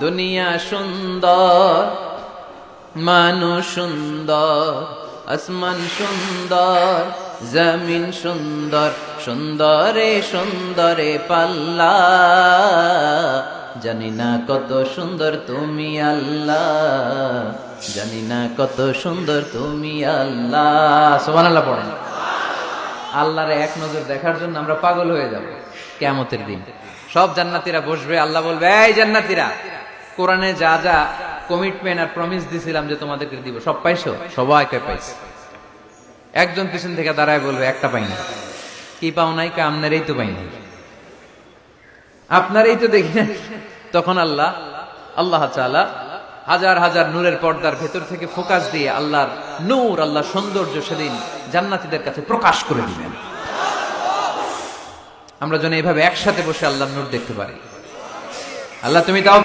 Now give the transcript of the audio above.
দুনিয়া সুন্দর মানুষ সুন্দর, আসমান সুন্দর, জমিন সুন্দর, সুন্দরে সুন্দরে পাল্লা। জানি না কত সুন্দর তুমি আল্লাহ, জানি না কত সুন্দর তুমি আল্লাহ। সোমান আল্লাহ পড়েন। আল্লাহর এক নজর দেখার জন্য আমরা পাগল হয়ে যাব। কেমতের দিন। সব জান্নাতীরা বসবে, আল্লাহ বলবে, এই জান্নাতীরা কোরআনে যা যা কমিটমেন্ট আর প্রমিস দিছিলাম যে তোমাদেরকে দিব, সব পাইছো? সবাইকে পাইছে। একজন পিছন থেকে দাঁড়ায় বলবে, একটা পাইনি কি পাও নাই? কা, আপনারই তো পাইনি আপনারই তো দেখি না তখন আল্লাহ আল্লাহ চালা হাজার হাজার নূরের পর্দার ভেতর থেকে ফোকাস দিয়ে আল্লাহর নূর আল্লাহ সৌন্দর্য সেদিন জান্নাতীদের কাছে প্রকাশ করে দিবেন আমরা যেন এইভাবে একসাথে বসে আল্লাহর নূর দেখতে পারি। আল্লাহ, তুমি তাও